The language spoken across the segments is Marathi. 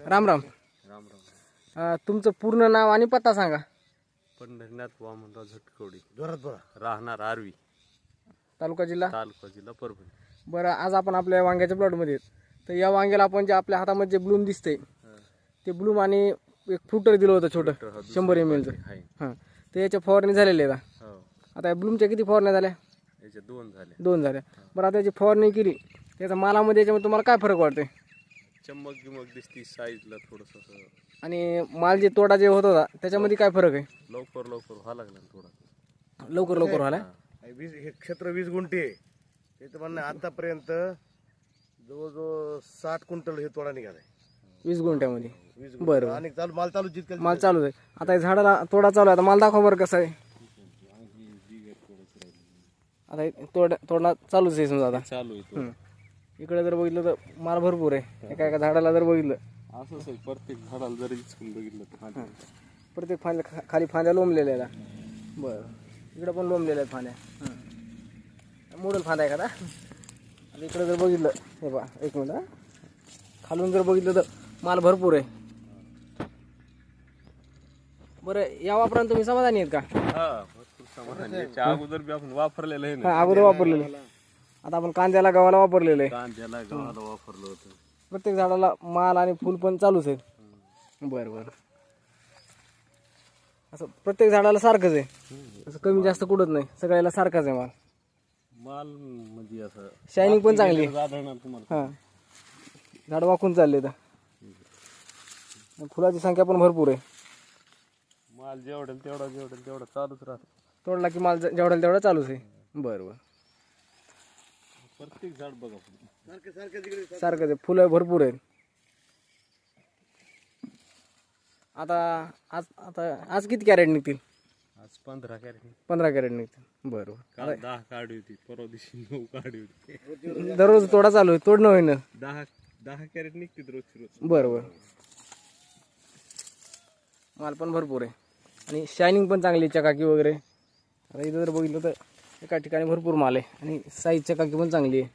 राम राम. राम राम अं, तुमचं पूर्ण नाव आणि पत्ता सांगा. पंढरीनाथ वामनराव झटकवडी जोरात बोला. राहणार आरवी. तालुका जिल्हा? तालुका जिल्हा परभणी. बरं आज आपण आपल्या वांग्याच्या प्लॉटमध्ये आहेत. तर या वांग्याला आपण जे आपल्या हातामध्ये जे ब्लूम दिसतंय ते ब्लूम आणि एक फ्रुटर दिलं होतं छोटं शंभर एम एलचं आहे हां. तर याच्या फवारणी झालेली आहे का? हो. आता या ब्लूमच्या किती फवारण्या झाल्या? याचे दोन झाले दोन झाल्या. बरं आता याची फवारणी केली. त्याचा मालामध्ये याच्यामध्ये तुम्हाला काय फरक वाटतोय? चमक गिमक दिसती साईजला थोडस असं. आणि माल जे तोडा जे होत होता त्याच्यामध्ये काय फरक आहे? लवकर लवकर व्हावं लागलं ना थोडा. लवकर लवकर व्हायला? हे. वीस हे क्षेत्र वीस गुंठे आहे. त्याचं म्हणणं आहे, आतापर्यंत जवळजवळ साठ क्विंटल हे तोडा निघालाय वीस गुंठ्यामध्ये. वीस बरं, गुंठे. बरं. आणि चालू माल चालू जितकं माल चालू आहे. आता हे झाडाला तोडा चालू आहे. आता माल दाखवा बरं कसं आहे. आता हे तोड तोडा चालूच आहे समजा आता. चालू आहे हम्म. इकडे जर बघितलं तर माल भरपूर आहे. एका एका झाडाला जर बघितलं. असंच आहे प्रत्येक झाडाला जरी इचकून बघितलं तर खाली. प्रत्येक फांद्या खा- खाली फांद्या लोंबलेल्या आहेत. बरं. इकडं पण लोंबलेल्या आहेत फांद्या. हं. मोडल फांद्या एखादा आता? इकडं जर बघितलं हे बा एक मिनिट हा. खालून जर बघितलं तर माल भरपूर आहे. बरं या वापरानं तुम्ही समाधानी आहेत का? हा भरपूर समाधान आहे. याच्या अगोदर बी आपण वापरलेलं आहे ना. हा अगोदर वापरलेलं आता आपण कांद्याला गव्हाला वापरलेलं आहे. कांद्याला गव्हाला वापरलं होतं. प्रत्येक झाडाला माल आणि फुल पण चालूच आहे बरं बरं. असं प्रत्येक झाडाला सारखंच आहे. असं कमी जास्त कुठत नाही. सगळ्याला सारखाच आहे माल. माल म्हणजे असं शायनिंग पण चांगली आहे. तुम्हाला. हां. झाड वाकून चालले तर फुलाची संख्या पण भरपूर आहे. माल जेवढेल तेवढा जेवढेल तेवढा चालूच राहतो. तोडला की माल जेवढा तेवढा चालूच आहे. बरं बरं. प्रत्येक झाड बघा. सारखे सारखे तिकडे सारखंच आहे फुलं भरपूर आहेत. आता आज आता आज किती कॅरेट निघतील? आज पंधरा कॅरेट पंधरा कॅरेट निघतील. बरं बरं. काल दहा काढी होती परवा दिवशी नऊ काढी होती. दररोज तोडा चालू आहे तोडणं होईन. दहा दहा कॅरेट निघते रोजची रोज. बरं बरं. माल पण भरपूर आहे. आणि शायनिंग पण चांगली चकाकी वगैरे. आता इथं जर बघितलं तर एका ठिकाणी भरपूर माल आहे आणि साईज चकाकी पण चांगली आहे.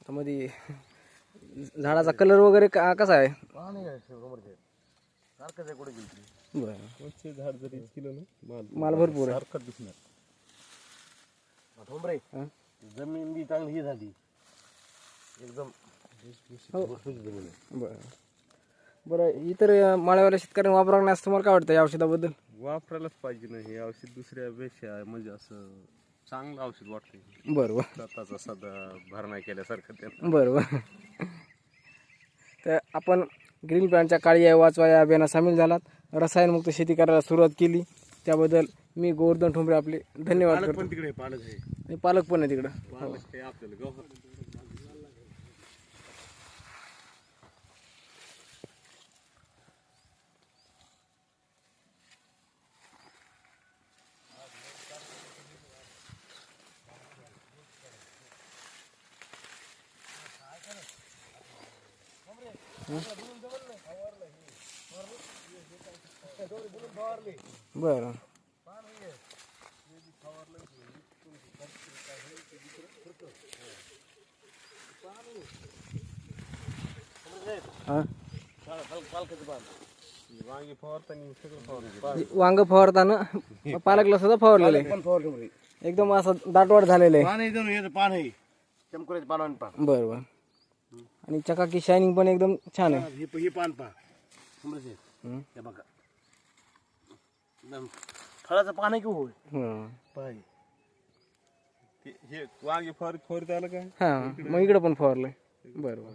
आता मध्ये झाडाचा कलर वगैरे का कसा आहे? झाड जरी केलं ना माल माल भरपूर आहे. सारखं दिसणार. हं? जमीन बी चांगली ही झाली. एकदम हो. बरं. बरं इतर माळ्यावाल्या शेतकऱ्यांना वापरण्यास तुम्हाला काय वाटतं या औषधाबद्दल? वापरायलाच पाहिजे ना हे औषध दुसऱ्यापेक्षा म्हणजे असं चांगलं औषध वाटतंय. बरं बरं स्वतःचा सदा भरणा केल्यासारखं त्यात बरं बरं तर आपण ग्रीन प्लॅनच्या काळी आहे वाचवा या अभियानात सामील झालात. रसायनमुक्त शेती करायला सुरुवात केली. त्याबद्दल मी गोवर्धन ठोंबरे आपले धन्यवाद पालक करतो. पण तिकडे आहे, पालक आहे. आणि पालक पण आहे तिकडं. पालक आपल्याला बरं. हां? वांगी फवारताना पालकला सुद्धा फवारलेलं. आहे. एकदम असं दाटवाट झालेलं. आहे पान आहे एकदम पान आहे चमकुराचे पान आणि पान. बरं बरं. आणि चकाकी शायनिंग पण एकदम छान आहे. हे हे पान पहा. समोरचे हं. हे बघा. एकदम फळाचं पान आहे की होय? हं. पाय ते- हे वांगी फवार फवारत आलं काय? हां मग इकडं पण फवारलंय. बरं बरं.